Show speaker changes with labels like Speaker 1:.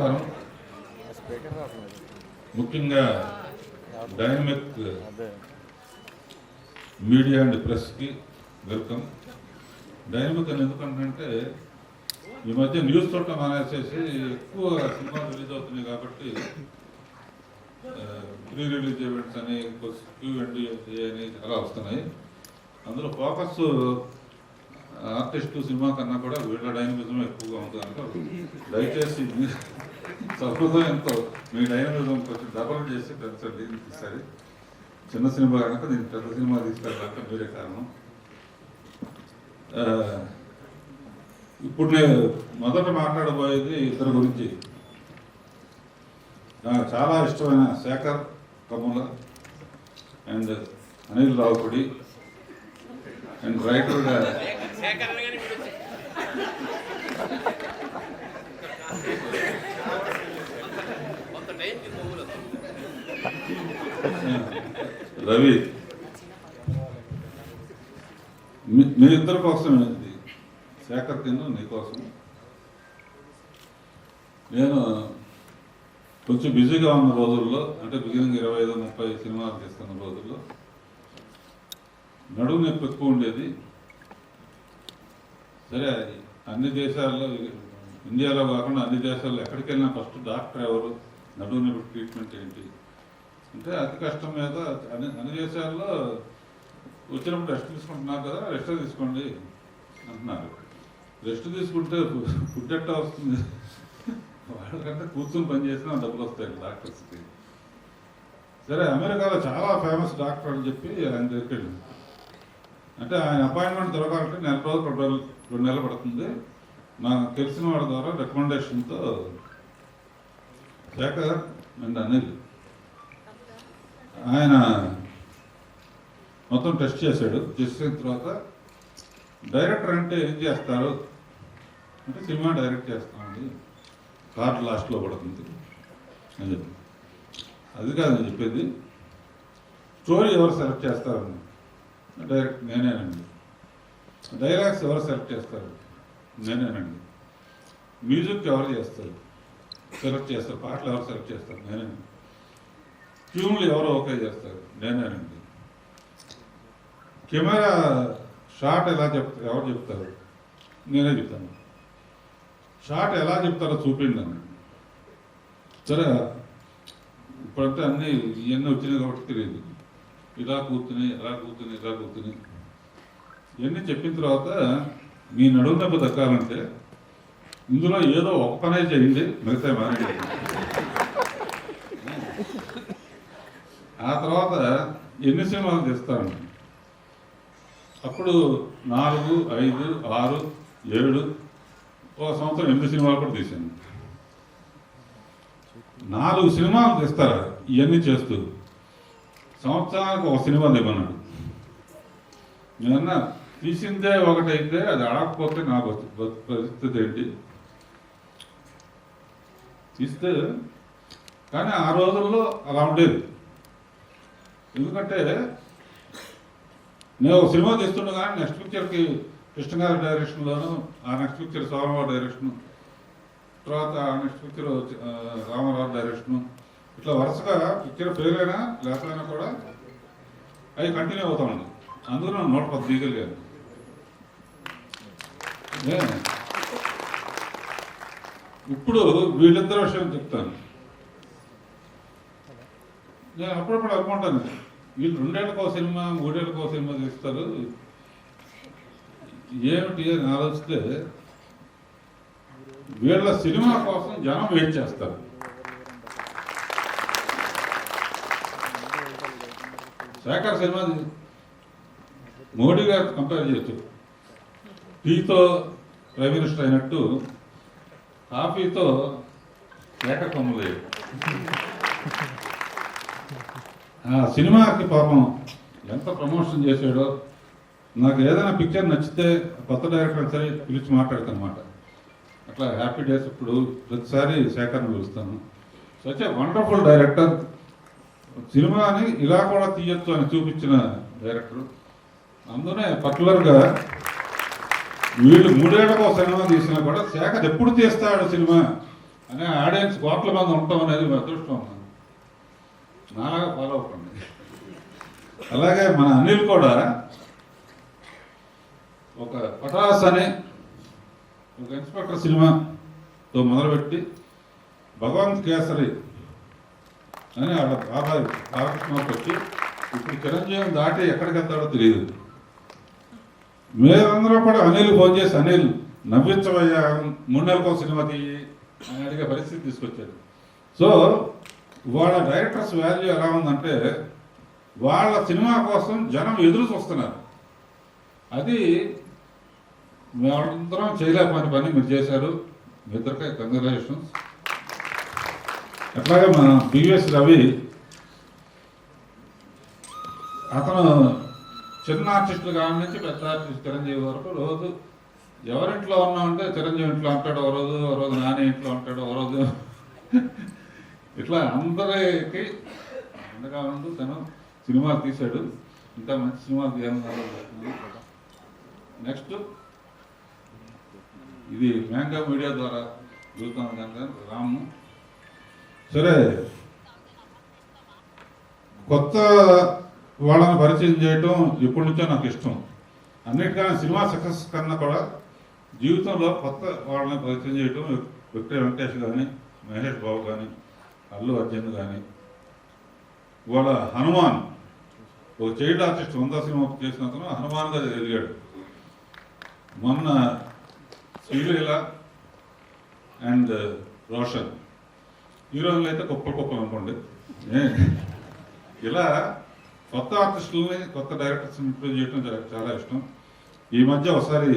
Speaker 1: నమస్కారం. ముఖ్యంగా dynamic media and ప్రెస్కి వెల్కమ్. డైనమిక్ అని ఎందుకంటే ఈ మధ్య న్యూస్ చూడటం మానేసేసి ఎక్కువ సినిమా రిలీజ్ అవుతున్నాయి కాబట్టి ప్రీ రిలీజ్ ఈవెంట్స్ అని క్యూ అండ్ అని చాలా వస్తున్నాయి. అందులో ఫోకస్ ఆర్టిస్ట్ సినిమా కన్నా కూడా వీళ్ళ డైనమిజం ఎక్కువగా ఉంది కనుక దయచేసి మీ- సహృదయంతో మీ డైనమిజం కొంచెం డబల్ చేసి పెంచండి. ఈసారి చిన్న సినిమా కనుక నేను పెద్ద సినిమా తీసుకెళ్ళాక మీరే కారణం. ఇప్పుడు నేను మొదట మాట్లాడబోయేది ఇద్దరు గురించి. నాకు చాలా ఇష్టమైన శేఖర్ కమ్ముల అండ్ అనిల్ రావుపడి అండ్ రైటర్గా రవి మీ- మీ ఇద్దరి కోసం ఇది శేఖర్ కింద నీకోసం నేను కొంచెం బిజీగా ఉన్న రోజుల్లో అంటే బిగినింగ్ ఇరవై ఐదు ముప్పై సినిమాలు తీస్తున్న రోజుల్లో నడుము నొప్పి ఎక్కువ ఉండేది. సరే అన్ని దేశాల్లో ఇండియాలో కాకుండా అన్ని దేశాల్లో ఎక్కడికి వెళ్ళినా ఫస్ట్ డాక్టర్ ఎవరు? నడుము నొప్పి ట్రీట్మెంట్ ఏంటి? అంటే అతి కష్టం మీద అన్ని అన్ని దేశాల్లో వచ్చినప్పుడు రెస్ట్ తీసుకుంటున్నారు కదా రెస్ట్ తీసుకోండి అంటున్నారు. రెస్ట్ తీసుకుంటే ఫుడ్ ఎట్టా వస్తుంది? వాళ్ళకంటే కూర్చొని పనిచేసినా డబ్బులు వస్తాయి డాక్టర్స్కి. సరే అమెరికాలో చాలా ఫేమస్ డాక్టర్ అని చెప్పి ఆయన దగ్గరికి వెళ్ళింది అంటే ఆయన అపాయింట్మెంట్ దొరకాలంటే నెల రోజులు రెండు రోజులు రెండు నెలలు పడుతుంది. నాకు తెలిసిన వాడి ద్వారా రికమెండేషన్తో శేఖర్ అండ్ అనిల్ ఆయన మొత్తం టెస్ట్ చేశాడు. చేసిన తర్వాత డైరెక్టర్ అంటే ఏం చేస్తారు? అంటే సినిమా డైరెక్ట్ చేస్తామండి. కార్ లాస్ట్లో పడుతుంది. అని చెప్పి. అది కాదు నేను చెప్పేది. స్టోరీ ఎవరు సెలెక్ట్ చేస్తారని డైరెక్ట్ నేనేనండి. డైలాగ్స్ ఎవరు సెలెక్ట్ చేస్తారు? నేనేనండి మ్యూజిక్ ఎవరు చేస్తారు? సెలెక్ట్ చేస్తారు. పాటలు ఎవరు సెలెక్ట్ చేస్తారు? నేనేనండి ట్యూన్లు ఎవరు ఓకే చేస్తారు? నేనేనండి కెమెరా షాట్ ఎలా చెప్తారు ఎవరు చెప్తారు? నేనే చెప్తాను. షాట్ ఎలా చెప్తారో చూపిండి అన్న సరే ఇప్పుడంతా అన్నీ ఇవన్నీ వచ్చినాయి కాబట్టి తెలియదు. ఇలా కూర్చుని ఇలా కూర్చుని ఇలా కూర్చుని. ఇవన్నీ చెప్పిన తర్వాత మీ నడుము దెబ్బ దక్కాలంటే ఇందులో ఏదో ఒక పనే చేయండి మిగతా మానే ఆ తర్వాత ఎన్ని సినిమాలు తీస్తాను అప్పుడు నాలుగు ఐదు ఆరు ఏడు ఒక సంవత్సరం ఎనిమిది సినిమాలు కూడా తీశాను. నాలుగు సినిమాలు తీస్తారా ఇవన్నీ చేస్తూ. సంవత్సరానికి ఒక సినిమా తెమ్మన్నాడు నేనన్నా తీసిందే ఒకటైతే అది అడగకపోతే నా పరిస్థితి ఏంటి? తీస్తే కానీ ఆ రోజుల్లో అలా ఉండేది. ఎందుకంటే నేను ఒక సినిమా తీస్తుండగా నెక్స్ట్ పిక్చర్కి కృష్ణ గారి డైరెక్షన్లోను ఆ నెక్స్ట్ పిక్చర్ సోమరావు డైరెక్షన్ తర్వాత ఆ నెక్స్ట్ పిక్చర్ రామారావు డైరెక్షన్ ఇట్లా వరుసగా పిక్చర్ ఫెయిల్ అయినా లేకపోయినా కూడా అవి కంటిన్యూ అవుతా ఉంది అందులో నూట పది దిగలిగాను ఇప్పుడు వీళ్ళిద్దరు విషయం చెప్తాను. నేను అప్పుడప్పుడు అనుకుంటాను. వీళ్ళు రెండేళ్ళకో సినిమా మూడేళ్ళకో సినిమా తీస్తారు. ఏమిటి అని ఆలోచిస్తే వీళ్ళ సినిమా కోసం జనం వెయిట్ చేస్తారు. శేఖర్ సినిమా మోడీ గారు కంపేర్ చేయొచ్చు. టీతో ప్రైమ్ అయినట్టు కాఫీతో శేఖర్ కొమ్మలేదు ఆ సినిమాకి పాపం ఎంత ప్రమోషన్ చేశాడో నాకు ఏదైనా పిక్చర్ నచ్చితే కొత్త డైరెక్టర్ సరే పిలిచి మాట్లాడతానమాట. అట్లా హ్యాపీ డేస్ ఇప్పుడు ప్రతిసారి సేకరణ పిలుస్తాను సచ్ ఏ వండర్ఫుల్ డైరెక్టర్. సినిమాని ఇలా కూడా తీయొచ్చు అని చూపించిన డైరెక్టర్. అందునే పర్టికులర్గా వీళ్ళు మూడేళ్ళకు ఒక సినిమా తీసినా కూడా శేఖర్ ఎప్పుడు తీస్తాడు సినిమా అనే ఆడియన్స్ కోట్ల మంది ఉంటాం అనేది అదృష్టం. అన్నాను నాలాగా ఫాలో అవ్వండి అలాగే మన అనిల్ కూడా ఒక పటాస్ అని ఒక ఇన్స్పెక్టర్ సినిమాతో మొదలుపెట్టి భగవంత్ కేసరి అని వాళ్ళ బాబాయ్ బాలకృష్ణకి వచ్చి ఇప్పుడు చిరంజీవి దాటి ఎక్కడికి వెళ్తాడో తెలియదు. మీరందరూ కూడా అనిల్ ఫోన్ చేసి అనిల్ నవ్వించవయ్యా మూడు నెలలకు సినిమా తీయి అని అడిగే పరిస్థితి తీసుకొచ్చారు. సో వాళ్ళ డైరెక్టర్స్ వాల్యూ ఎలా ఉందంటే వాళ్ళ సినిమా కోసం జనం ఎదురు చూస్తున్నారు. అది మేమందరం చేయలేకపోయిన పని మీరు చేశారు. మీ ఇద్దరికే కంగ్రాచులేషన్స్ అట్లాగే మన బివిఎస్ రవి అతను చిన్న ఆర్టిస్టులు కాడి నుంచి పెద్ద ఆర్టిస్ట్ చిరంజీవి వరకు రోజు ఎవరింట్లో ఉన్నామంటే చిరంజీవి ఇంట్లో ఉంటాడు ఓ రోజు ఓ రోజు నాని ఇంట్లో ఉంటాడు ఓ రోజు ఇట్లా అందరికి అండగా ఉంటూ తను సినిమాలు తీశాడు. ఇంకా మంచి సినిమాలు తీయాలని నెక్స్ట్ ఇది మ్యాంగా మీడియా ద్వారా చూస్తాను కనుక రాము. సరే కొత్త వాళ్ళని పరిచయం చేయటం ఎప్పటి నుంచో నాకు ఇష్టం. అన్నిటికన్నా సినిమా సక్సెస్ కన్నా కూడా జీవితంలో కొత్త వాళ్ళని పరిచయం చేయటం విక్టర్ వెంకటేష్ కానీ మహేష్ బాబు కానీ అల్లు అర్జున్ కానీ వాళ్ళ హనుమాన్ ఒక చైల్డ్ ఆర్టిస్ట్ వంద సినిమా చేసిన అతను హనుమాన్గా ఎదిగాడు. మొన్న శ్రీలీల అండ్ రోషన్. హీరోయిన్లు అయితే కుప్పలు కుప్పలు అనుకోండి. ఇలా కొత్త ఆర్టిస్టులని కొత్త డైరెక్టర్స్ ఇంప్రూవ్ చేయడం చాలా ఇష్టం. ఈ మధ్య ఒకసారి